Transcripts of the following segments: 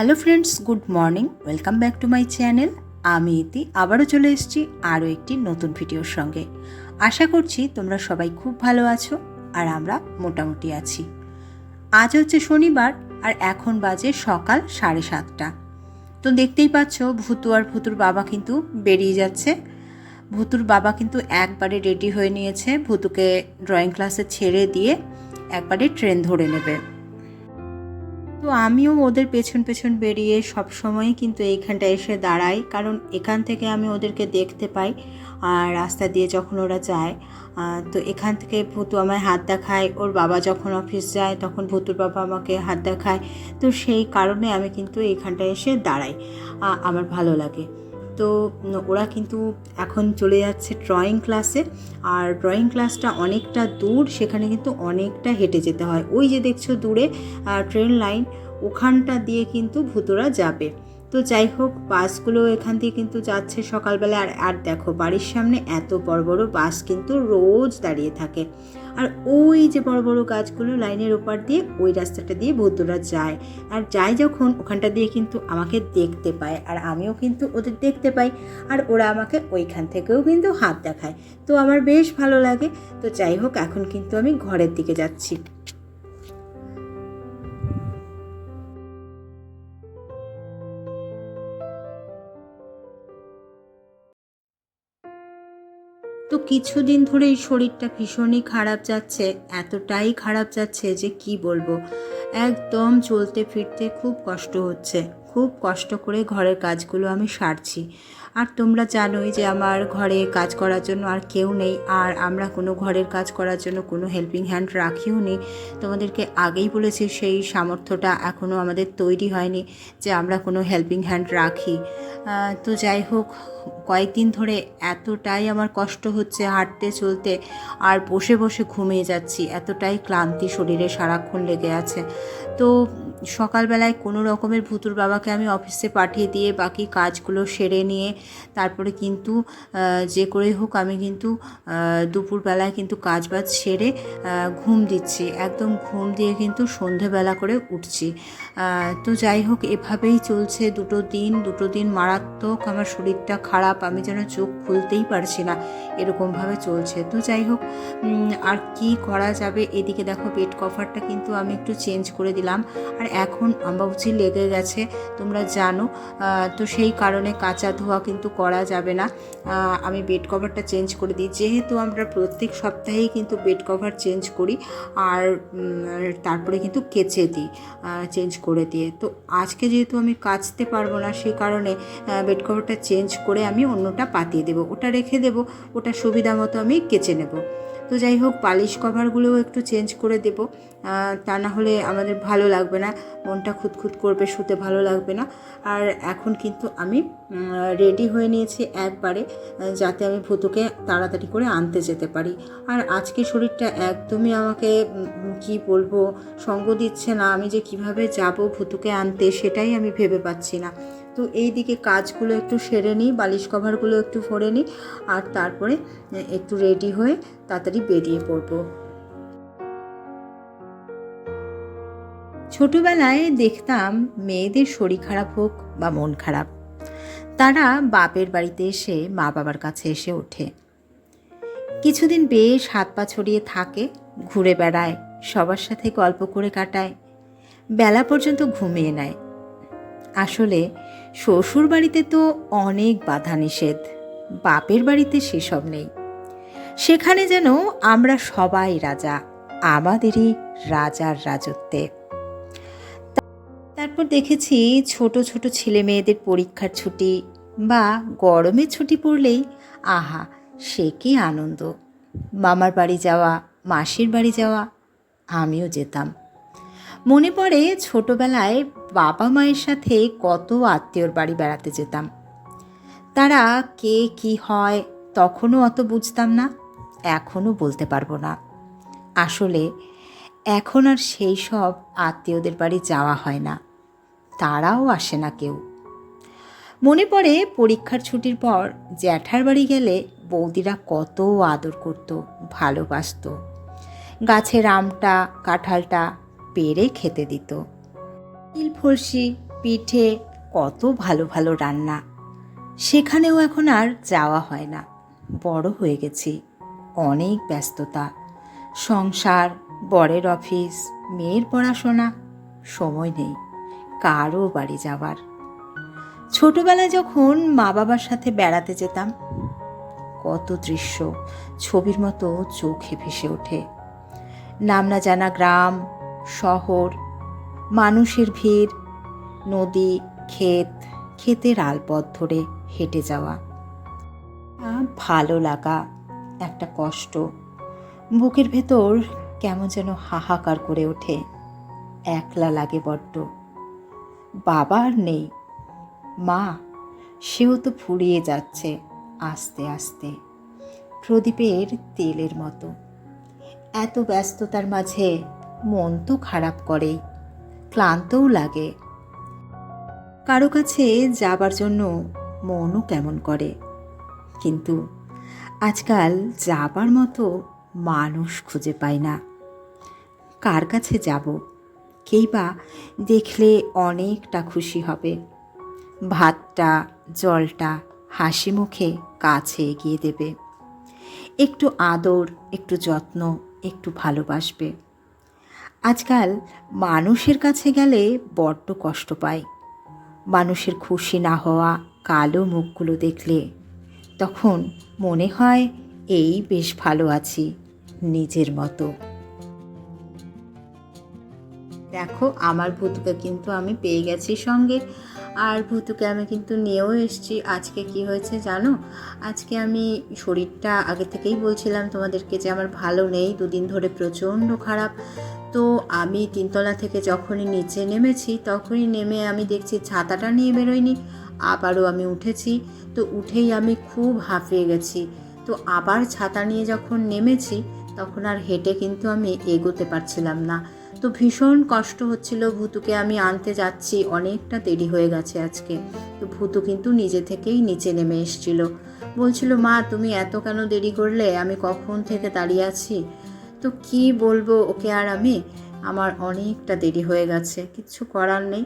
Hello friends, good morning, welcome back to my channel. আমি ইতি, আবারও চলে এসেছি আরও একটি নতুন ভিডিওর সঙ্গে। আশা করছি তোমরা সবাই খুব ভালো আছো আর আমরা মোটামুটি আছি। আজ হচ্ছে শনিবার আর এখন বাজে সকাল সাড়ে সাতটা। তো দেখতেই পাচ্ছ, ভুতু আর ভুতুর বাবা কিন্তু বেরিয়ে যাচ্ছে। ভুতুর বাবা কিন্তু একবারে রেডি হয়ে নিয়েছে। ভুতুকে ড্রয়িং ক্লাসে ছেড়ে দিয়ে একবারে ট্রেন ধরে নেবে। তো আমিও ওদের পেছন পেছন বেরিয়ে সবসময় কিন্তু এইখানটা এসে দাঁড়াই, কারণ এখান থেকে আমি ওদেরকে দেখতে পাই আর রাস্তা দিয়ে যখন ওরা যায় তো এখান থেকে ভুতু আমায় হাত দেখায়, ওর বাবা যখন অফিস যায় তখন ভুতুর বাবা আমাকে হাত দেখায়, তো সেই কারণে আমি কিন্তু এইখানটায় এসে দাঁড়াই আমার ভালো লাগে। তো ওরা কিন্তু এখন চলে যাচ্ছে ড্রয়িং ক্লাসে আর ড্রয়িং ক্লাসটা অনেকটা দূর, সেখানে কিন্তু অনেকটা হেঁটে যেতে হয়। ওই যে দেখছ দূরে ট্রেন লাইন ওখানটা দিয়ে কিন্তু ভুতরা যাবে। তো যাই হোক, বাসগুলো এখান দিয়ে কিন্তু যাচ্ছে সকালবেলা। আর আর দেখো, বাড়ির সামনে এত বড় বড় বাস কিন্তু রোজ দাঁড়িয়ে থাকে। আর ওই যে বড় বড় গাছগুলো লাইনের ওপার দিয়ে, ওই রাস্তাটা দিয়ে ভূতরা যায়। আর যায় যখন ওখানটা দিয়ে কিন্তু আমাকে দেখতে পায়, আর আমিও কিন্তু ওদের দেখতে পাই। আর ওরা আমাকে ওইখান থেকেও কিন্তু হাত দেখায়। তো আমার বেশ ভালো লাগে। তো যাই হোক, এখন কিন্তু আমি ঘরের দিকে যাচ্ছি। তো কিছুদিন ধরেই শরীরটা ভীষণই খারাপ যাচ্ছে, এতটাই খারাপ যাচ্ছে যে কি বলব? একদম চলতে ফিরতে খুব কষ্ট হচ্ছে, খুব কষ্ট করে ঘরের কাজগুলো আমি সারছি। আর তোমরা জানোই যে আমার ঘরে কাজ করার জন্য আর কেউ নেই, আর আমরা কোনো ঘরের কাজ করার জন্য কোনো হেল্পিং হ্যান্ড রাখিও নি। তোমাদেরকে আগেই বলেছি, সেই সামর্থ্যটা এখনও আমাদের তৈরি হয়নি যে আমরা কোনো হেল্পিং হ্যান্ড রাখি। তো যাই হোক, কয়েকদিন ধরে এতটাই আমার কষ্ট হচ্ছে হাঁটতে চলতে, আর বসে বসে ঘুমিয়ে যাচ্ছি, এতটাই ক্লান্তি শরীরে সারাক্ষণ লেগে আছে। তো সকালবেলায় কোনো রকমের ভুতুর বাবাকে আমি অফিসে পাঠিয়ে দিয়ে বাকি কাজগুলো সেরে নিয়ে তারপরে কিন্তু যে করেই হোক আমি কিন্তু দুপুরবেলায় কিন্তু কাজ বাজ সেরে ঘুম দিচ্ছি। একদম ঘুম দিয়ে কিন্তু সন্ধেবেলা করে উঠছি। তো যাই হোক, এভাবেই চলছে দুটো দিন। দুটো দিন মারাত্মক আমার শরীরটা খারাপ, আমি যেন চোখ খুলতেই পারছি না, এরকমভাবে চলছে। তো যাই হোক আর কি করা যাবে? এদিকে দেখো বেড কভারটা কিন্তু আমি একটু চেঞ্জ করে দিলাম। আর এখন আম্বাবুচি লেগে গেছে, তোমরা জানো। তো সেই কারণে কাঁচা ধোয়া কিন্তু করা যাবে না। আমি বেড কভারটা চেঞ্জ করে দিই। যেহেতু আমরা প্রত্যেক সপ্তাহেই কিন্তু বেড কভার চেঞ্জ করি, আর তারপরে কিন্তু কেচে দিই চেঞ্জ করে দিয়ে। তো আজকে যেহেতু আমি কাচতে পারব না, সেই কারণে বেড কভারটা চেঞ্জ করে আমি অন্যটা পাতিয়ে দেবো। ওটা রেখে দেবো, ওটা সুবিধা মতো আমি কেচে নেব। তো যাই হোক, পালিশ কভারগুলোও একটু চেঞ্জ করে দেবো। তা না হলে আমাদের ভালো লাগবে না। মনটা খুঁতখুত করবে, শুতে ভালো লাগবে না। আর এখন কিন্তু আমি রেডি হয়ে নিয়েছি একবারে যাতে আমি ভূতুকে তাড়াতাড়ি করে আনতে যেতে পারি। আর আজকে শরীরটা একদমই আমাকে কি বলব, সঙ্গ দিচ্ছে না। আমি যে কীভাবে যাব ভূতুকে আনতে সেটাই আমি ভেবে পাচ্ছি না। তো এই দিকে কাজগুলো একটু সেরে নিই, বালিশ কভারগুলো একটু ভরে নিই আর তারপরে একটু রেডি হয়ে তাড়াতাড়ি বেরিয়ে পড়ব। ছোটবেলায় দেখতাম মেয়েদের শরীর খারাপ হোক বা মন খারাপ, তারা বাপের বাড়িতে এসে মা বাবার কাছে এসে ওঠে। কিছুদিন বেশ হাত পা ছড়িয়ে থাকে, ঘুরে বেড়ায়, সবার সাথে গল্প করে কাটায়, বেলা পর্যন্ত ঘুমিয়ে নেয়। আসলে শ্বশুর বাড়িতে তো অনেক বাধা নিষেধ। বাপের বাড়িতে সেসব নেই। সেখানে যেন আমরা সবাই রাজা, আমাদেরই রাজার রাজত্বে। তারপর দেখেছি ছোট ছোট ছেলে মেয়েদের পরীক্ষার ছুটি বা গরমের ছুটি পড়লেই আহা, সে কি আনন্দ। মামার বাড়ি যাওয়া, মাসির বাড়ি যাওয়া, আমিও যেতাম। মনে পড়ে ছোটবেলায় বাবা মায়ের সাথে কত আত্মীয়র বাড়ি বেড়াতে যেতাম। তারা কে কি হয় তখনও অত বুঝতাম না, এখনও বলতে পারব না। আসলে এখন আর সেই সব আত্মীয়দের বাড়ি যাওয়া হয় না, তারাও আসে না কেউ। মনে পড়ে পরীক্ষার ছুটির পর জ্যাঠার বাড়ি গেলে বৌদিরা কত আদর করত, ভালোবাসত। গাছের আমটা, কাঁঠালটা পেরে খেতে দিত। তিল ফলসি, পিঠে কত ভালো ভালো রান্না। সেখানেও এখন আর যাওয়া হয় না। বড় হয়ে গেছি। অনেক ব্যস্ততা। সংসার, বরের অফিস, মেয়ের পড়াশোনা, সময় নেই। কারও বাড়ি যাবার ছোটবেলায় যখন মা বাবার সাথে বেড়াতে যেতাম, কত দৃশ্য ছবির মতো চোখে ভেসে ওঠে। নাম না জানা গ্রাম, শহর মানুষের ভিড়, নদী, ক্ষেত, ক্ষেতের আলপথ ধরে হেঁটে যাওয়া। ভালো লাগা, একটা কষ্ট। বুকের ভেতর কেমন যেন হাহাকার করে ওঠে। একলা লাগে বড্ড। বাবা আর নেই। মা, সেও তো ফুরিয়ে যাচ্ছে আস্তে আস্তে। প্রদীপের তেলের মতো। এত ব্যস্ততার মাঝে মন তো খারাপ করেই। ক্লান্তও লাগে। কারও কাছে যাবার জন্য মনও কেমন করে। কিন্তু আজকাল যাবার মতো মানুষ খুঁজে পায় না। কার কাছে যাব? কেই বা দেখলে অনেকটা খুশি হবে। ভাতটা, জলটা হাসি মুখে কাছে এগিয়ে দেবে। একটু আদর, একটু যত্ন, একটু ভালোবাসবে। আজকাল মানুষের কাছে গেলে বড্ড কষ্ট পায়। মানুষের খুশি না হওয়া কালো মুখগুলো দেখলে তখন মনে হয়, এই বেশ ভালো আছি, নিজের মতো। দেখো, আমার ভূতুকে কিন্তু আমি পেয়ে গেছি সঙ্গে। আর ভূতুকে আমি কিন্তু নিয়েও এসেছি। আজকে কি হয়েছে জানো? আজকে আমি শরীরটা আগে থেকেই বলছিলাম তোমাদেরকে যে আমার ভালো নেই, দুদিন ধরে প্রচণ্ড খারাপ। তো আমি তিনতলা থেকে যখনই নিচে নেমেছি, তখনই নেমে আমি দেখছি ছাতাটা নিয়ে বেরোয়নি, আবারও আমি উঠেছি। তো উঠেই আমি খুব হাঁপিয়ে গেছি। তো আবার ছাতা নিয়ে যখন নেমেছি, তখন আর হেঁটে কিন্তু আমি এগোতে পারছিলাম না। তো ভীষণ কষ্ট হচ্ছিল ভূতুকে। আমি আনতে যাচ্ছি, অনেকটা দেরি হয়ে গেছে আজকে। তো ভূতু কিন্তু নিজে থেকেই নিচে নেমে এসছিল। বলছিল, মা, তুমি এত কেন দেরি করলে? আমি কখন থেকে দাঁড়িয়ে আছি? তো কি বলব ওকে আর আমি? আমার অনেকটা দেরি হয়ে গেছে, কিচ্ছু করার নেই।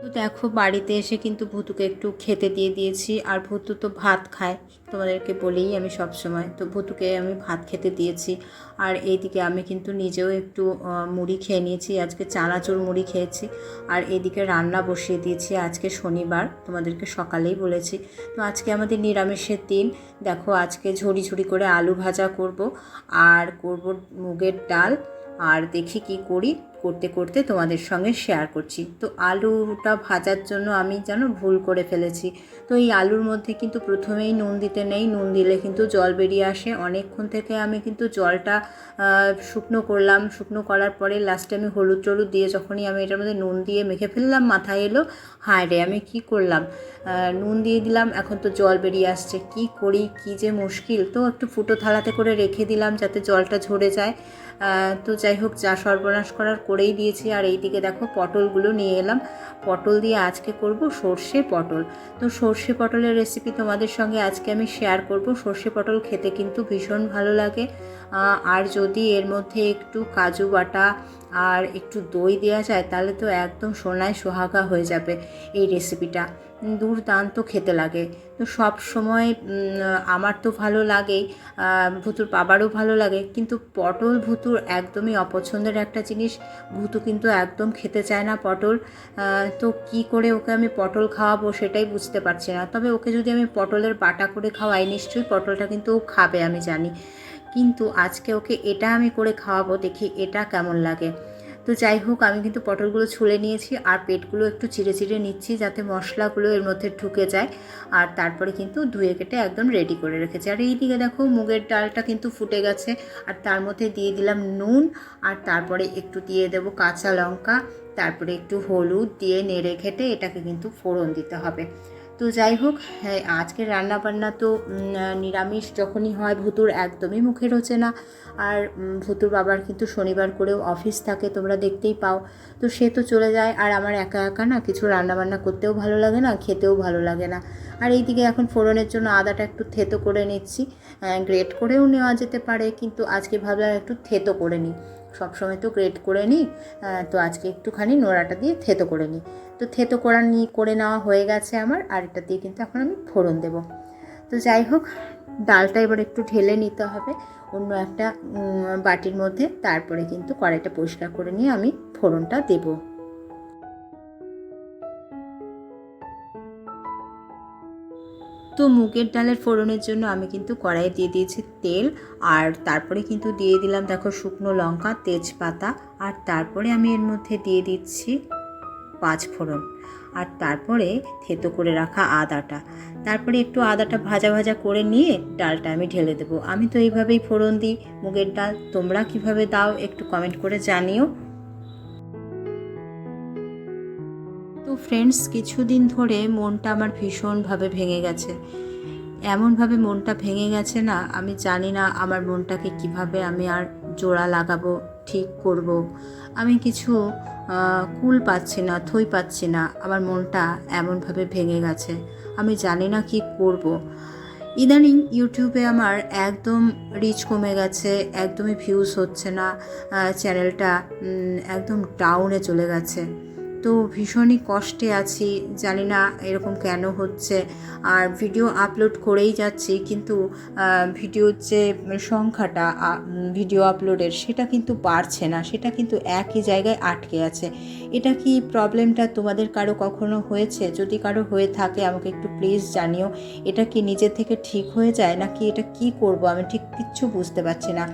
তো দেখো, বাড়িতে এসে কিন্তু ভুতুকে একটু খেতে দিয়ে দিয়েছি। আর ভুতু তো ভাত খায়, তোমাদেরকে বলেই আমি সব সময় তো ভুতুকে আমি ভাত খেতে দিয়েছি। আর এইদিকে আমি কিন্তু নিজেও একটু মুড়ি খেয়ে নিয়েছি। আজকে চানাচুর মুড়ি খেয়েছি। আর এদিকে রান্না বসিয়ে দিয়েছি আজকে শনিবার, তোমাদেরকে সকালেই বলেছি। তো আজকে আমাদের নিরামিষের দিন। দেখো, আজকে ঝুড়ি ঝুড়ি করে আলু ভাজা করব। আর করব মুগের ডাল। আর দেখি কি করি। করতে করতে তোমাদের সঙ্গে শেয়ার করছি। তো আলুটা ভাজার জন্য আমি যেন ভুল করে ফেলেছি। তো এই আলুর মধ্যে কিন্তু প্রথমেই নুন দিতে নেই। নুন দিলে কিন্তু জল বেরিয়ে আসে। অনেকক্ষণ থেকে আমি কিন্তু জলটা শুকনো করলাম। শুকনো করার পরে লাস্টে আমি হলুদ টলুদ দিয়ে যখনই আমি এটার মধ্যে নুন দিয়ে মেখে ফেললাম, মাথায় এলো, হায় রে, আমি কি করলাম? নুন দিয়ে দিলাম, এখন তো জল বেরিয়ে আসছে। কি করি, কি যে মুশকিল। তো একটু ফুটো থালাতে করে রেখে দিলাম যাতে জলটা ঝরে যায়। তো যাই হোক, যা সর্বনাশ করার করেই দিয়েছি। আর এইদিকে দেখো, পটলগুলো নিয়ে এলাম। পটল দিয়ে আজকে করব সর্ষে পটল। তো সর্ষে পটলের রেসিপি তোমাদের সঙ্গে আজকে আমি শেয়ার করব। সর্ষে পটল খেতে কিন্তু ভীষণ ভালো লাগে। আর যদি এর মধ্যে একটু কাজু বাটা আর একটু দই দেওয়া যায়, তাহলে তো একদম সোনায় সোহাগা হয়ে যাবে এই রেসিপিটা দুর্দান্ত খেতে লাগে। তো সব সময় আমার তো ভালো লাগেই ভুতুর বাবারও ভালো লাগে, কিন্তু পটল ভুতুর একদমই অপছন্দের একটা জিনিস। ভুতু কিন্তু একদম খেতে চায় না পটল। তো কি করে ওকে আমি পটল খাওয়াবো সেটাই বুঝতে পারছি না। তবে ওকে যদি আমি পটলের বাটা করে খাওয়াই, নিশ্চয়ই পটলটা কিন্তু ও খাবে, আমি জানি। কিন্তু আজকে ওকে এটা আমি করে খাওয়াবো, দেখি এটা কেমন লাগে। তো যাই হোক, আমি কিন্তু পটলগুলো ছুলে নিয়েছি আর পেটগুলো একটু চিড়ে চিড়ে নিচ্ছি যাতে মশলাগুলো এর মধ্যে ঢুকে যায়। আর তারপরে কিন্তু ধুয়ে কেটে একদম রেডি করে রেখেছি। আর এইদিকে দেখো মুগের ডালটা কিন্তু ফুটে গেছে। আর তার মধ্যে দিয়ে দিলাম নুন আর তারপরে একটু দিয়ে দেব কাঁচা লঙ্কা। তারপরে একটু হলুদ দিয়ে নেড়ে ঘেটে এটাকে কিন্তু ফোড়ন দিতে হবে। তো যাই হোক হ্যাঁ আজকের রান্নাবান্না তো নিরামিষ যখনই হয়, ভুতুর একদমই মুখে রোচে না। আর ভুতুর বাবার কিন্তু শনিবার করেও অফিস থাকে, তোমরা দেখতেই পাও। তো সে তো চলে যায়, আর আমার একা একা না কিছু রান্নাবান্না করতেও ভালো লাগে না, খেতেও ভালো লাগে না। আর এইদিকে এখন ফোড়নের জন্য আদাটা একটু থেতো করে নিচ্ছি গ্রেট করেও নেওয়া যেতে পারে, কিন্তু আজকে ভাবলাম একটু থেতো করে নিই। সবসময় তো গ্রেট করে নিই তো আজকে একটুখানি নোড়াটা দিয়ে থেতো করে নিই। তো থেতো করা নিয়ে করে নেওয়া হয়ে গেছে আমার, আর এটা দিয়ে কিন্তু এখন আমি ফোড়ন দেব। তো যাই হোক, ডালটা এবার একটু ঢেলে নিতে হবে, অন্য একটা বাটির মধ্যে, তারপরে কিন্তু কড়াইটা পরিষ্কার করে নিয়ে আমি ফোড়নটা দেবো। তো মুগের ডালের ফোড়নের জন্য আমি কিন্তু কড়াইয়ে দিয়ে দিয়েছি তেল আর তারপরে কিন্তু দিয়ে দিলাম দেখো শুকনো লঙ্কা, তেজপাতা আর তারপরে আমি এর মধ্যে দিয়ে দিচ্ছি পাঁচ ফোড়ন। আর তারপরে থেতো করে রাখা আদাটা। তারপরে একটু আদাটা ভাজা ভাজা করে নিয়ে ডালটা আমি ঢেলে দেবো। আমি তো এইভাবেই ফোড়ন দিই মুগের ডাল। তোমরা কীভাবে দাও একটু কমেন্ট করে জানিও। ফ্রেন্ডস কিছুদিন ধরে মনটা আমার ভীষণভাবে ভেঙে গেছে এমনভাবে মনটা ভেঙে গেছে না, আমি জানি না আমার মনটাকে কীভাবে আমি আর জোড়া লাগাবো, ঠিক করব। আমি কিছু কুল পাচ্ছি না, থই পাচ্ছি না, আমার মনটা এমনভাবে ভেঙে গেছে আমি জানি না কি করব। ইদানিং ইউটিউবে আমার একদম রিচ কমে গেছে, একদমই ভিউজ হচ্ছে না চ্যানেলটা একদম ডাউনে চলে গেছে তো ভীষণই কষ্টে আছি, জানি না এরকম কেন হচ্ছে। আর ভিডিও আপলোড করেই যাচ্ছি, কিন্তু ভিডিওর যে সংখ্যাটা ভিডিও আপলোডের সেটা কিন্তু বাড়ছে না, সেটা কিন্তু একই জায়গায় আটকে আছে। এটা কি প্রবলেমটা তোমাদের কারও কখনো হয়েছে? যদি কারও হয়ে থাকে, আমাকে একটু প্লিজ জানিও, এটা কি নিজে থেকে ঠিক হয়ে যায়? নাকি এটা কি করব? আমি ঠিক কিচ্ছু বুঝতে পারছি না।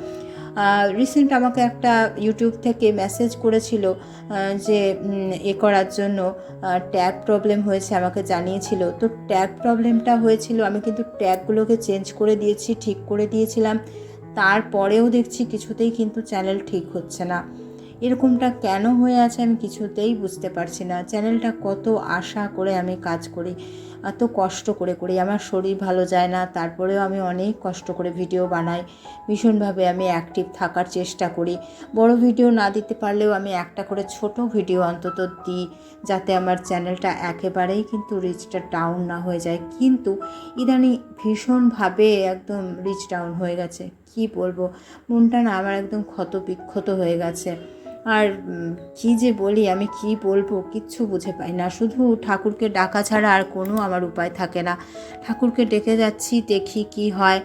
রিসেন্ট আমাকে একটা ইউটিউব থেকে মেসেজ করেছিল যে এ করার জন্য ট্যাগ প্রবলেম হয়েছে আমাকে জানিয়েছিল। তো ট্যাগ প্রবলেমটা হয়েছিল, আমি কিন্তু ট্যাগগুলোকে চেঞ্জ করে দিয়েছি, ঠিক করে দিয়েছিলাম। তারপরেও দেখছি কিছুতেই কিন্তু চ্যানেল ঠিক হচ্ছে না। এরকমটা কেন হয়ে আছে আমি কিছুতেই বুঝতে পারছি না। চ্যানেলটা কত আশা করে আমি কাজ করি। এত কষ্ট করে করি। আমার শরীর ভালো যায় না, তারপরেও আমি অনেক কষ্ট করে ভিডিও বানাই। ভীষণভাবে আমি অ্যাক্টিভ থাকার চেষ্টা করি। বড় ভিডিও না দিতে পারলেও আমি একটা করে ছোট ভিডিও অন্তত দিই, যাতে আমার চ্যানেলটা একেবারেই কিন্তু রিচটা ডাউন না হয়ে যায়। কিন্তু ইদানিং ভীষণভাবে একদম রিচ ডাউন হয়ে গেছে। কি বলব? মনটা না আমার একদম ক্ষত বিক্ষত হয়ে গেছে। আর কি যে বলি, আমি কি বলব, কিচ্ছু বুঝে পাই না। শুধু ঠাকুরকে ডাকা ছাড়া আর কোনো আমার উপায় থাকে না। ঠাকুরকে ডেকে যাচ্ছি, দেখি কি হয়।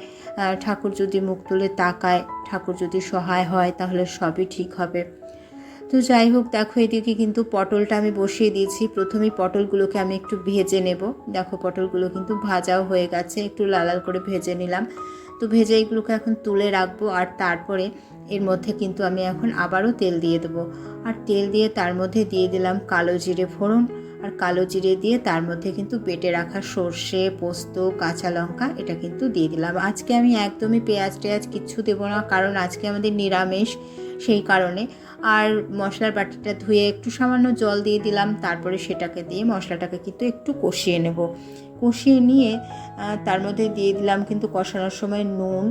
ঠাকুর যদি মুখ তুলে তাকায়, ঠাকুর যদি সহায় হয়, তাহলে সবই ঠিক হবে। তো যাই হোক, দেখো এদিকে কিন্তু পটলটা আমি বসিয়ে দিয়েছি। প্রথমেই পটলগুলোকে আমি একটু ভেজে নেব। দেখো পটলগুলো কিন্তু ভাজাও হয়ে গেছে। একটু লাল লাল করে ভেজে নিলাম। তো ভেজে এগুলোকে এখন তুলে রাখব। আর তারপরে এর মধ্যে কিন্তু আমি এখন আবারও তেল দিয়ে দেবো। আর তেল দিয়ে তার মধ্যে দিয়ে দিলাম কালো জিরে ফোড়ন আর কালো জিরে দিয়ে তার মধ্যে কিন্তু বেটে রাখা সর্ষে, পোস্ত, কাঁচা লঙ্কা এটা কিন্তু দিয়ে দিলাম। আজকে আমি একদমই পেঁয়াজ টেয়াজ কিচ্ছু দেবো না কারণ আজকে আমাদের নিরামিষ সেই কারণে। আর মশলার বাটিটা ধুয়ে একটু সামান্য জল দিয়ে দিলাম, তারপরে সেটাকে দিয়ে মশলাটাকে কিন্তু একটু কষিয়ে নেব। কষিয়ে নিয়ে তার মধ্যে দিয়ে দিলাম কিন্তু কষানোর সময় নুন,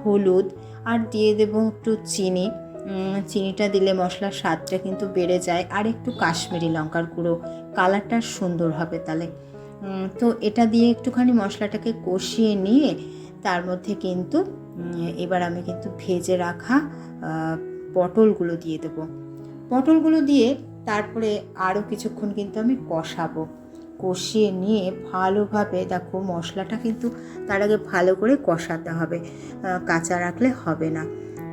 হলুদ আর দিয়ে দেবো একটু চিনি। চিনিটা দিলে মশলার স্বাদটা কিন্তু বেড়ে যায়। আর একটু কাশ্মীরি লঙ্কার গুঁড়ো। কালারটা সুন্দর হবে তাহলে। তো এটা দিয়ে একটুখানি মশলাটাকে কষিয়ে নিয়ে তার মধ্যে কিন্তু এবার আমি কিন্তু ভেজে রাখা পটলগুলো দিয়ে দেবো। পটলগুলো দিয়ে তারপরে আরও কিছুক্ষণ কিন্তু আমি কষাবো। কষিয়ে নিয়ে ভালোভাবে দেখো মশলাটা কিন্তু তার আগে ভালো করে কষাতে হবে কাঁচা রাখলে হবে না।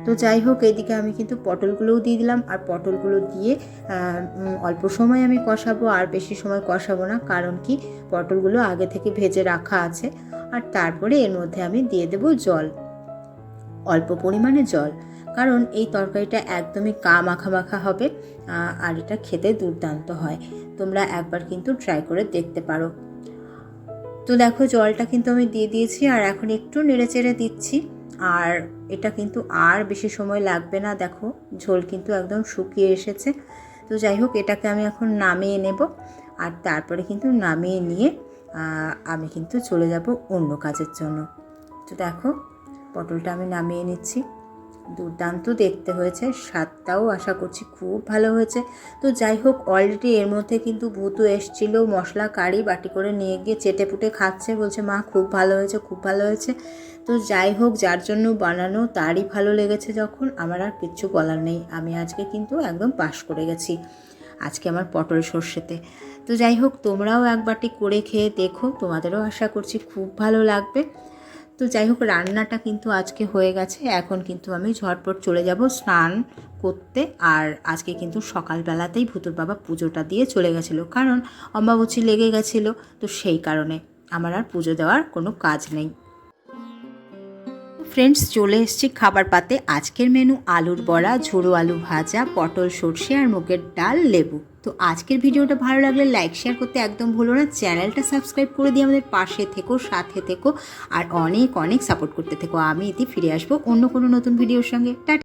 তো যাই হোক, এদিকে আমি কিন্তু পটলগুলোও দিয়ে দিলাম আর পটলগুলো দিয়ে অল্প সময় আমি কষাবো, আর বেশি সময় কষাবো না, কারণ কি পটলগুলো আগে থেকে ভেজে রাখা আছে। আর তারপরে এর মধ্যে আমি দিয়ে দেবো জল, অল্প পরিমাণে জল। কারণ এই তরকারিটা একদমই কা মাখা মাখা হবে আর এটা খেতে দুর্দান্ত হয়। তোমরা একবার কিন্তু ট্রাই করে দেখতে পারো। তো দেখো, জলটা কিন্তু আমি দিয়ে দিয়েছি আর এখন একটু নেড়ে চেড়ে দিচ্ছি। আর এটা কিন্তু আর বেশি সময় লাগবে না, দেখো, ঝোল কিন্তু একদম শুকিয়ে এসেছে। তো যাই হোক, এটাকে আমি এখন নামিয়ে নেব আর তারপরে কিন্তু নামিয়ে নিয়ে আমি কিন্তু চলে যাব অন্য কাজের জন্য। তো দেখো, পটলটা আমি নামিয়ে নিচ্ছি। দুর্দান্ত দেখতে হয়েছে, স্বাদটাও আশা করছি খুব ভালো হয়েছে। তো যাই হোক অলরেডি এর মধ্যে কিন্তু ভূতু এসছিল, মশলা, কারি, বাটি করে নিয়ে গিয়ে চেটে পুটে খাচ্ছে, বলছে, মা, খুব ভালো হয়েছে, খুব ভালো হয়েছে। তো যাই হোক, যার জন্য বানানো তারই ভালো লেগেছে যখন, আমার আর কিচ্ছু বলার নেই, আমি আজকে কিন্তু একদম পাশ করে গেছি, আজকে আমার পটল সর্ষেতে। তো যাই হোক, তোমরাও এক বাটি করে খেয়ে দেখো, তোমাদেরও আশা করছি খুব ভালো লাগবে। তো যাই হোক, রান্নাটা কিন্তু আজকে হয়ে গেছে। এখন কিন্তু আমি ঝটপট চলে যাব স্নান করতে। আর আজকে কিন্তু সকালবেলাতেই ভূতুর বাবা পুজোটা দিয়ে চলে গেছিল। কারণ অম্বাবচী লেগে গেছিল, তো সেই কারণে আমার আর পুজো দেওয়ার কোনো কাজ নেই। ফ্রেন্ডস চলে এসেছি খাবার পাতে। আজকের মেনু আলুর বড়া, ঝোড়ো আলু ভাজা, পটল সর্ষে আর মুগের ডাল, লেবু। তো আজকের ভিডিওটা ভালো লাগলে লাইক শেয়ার করতে একদম ভুলো না। চ্যানেলটা সাবস্ক্রাইব করে দিয়ে আমাদের পাশে থেকো, সাথে থেকো, আর অনেক অনেক সাপোর্ট করতে থেকো। আমি এতে ফিরে আসব অন্য কোনো নতুন ভিডিওর সঙ্গে। টাটা।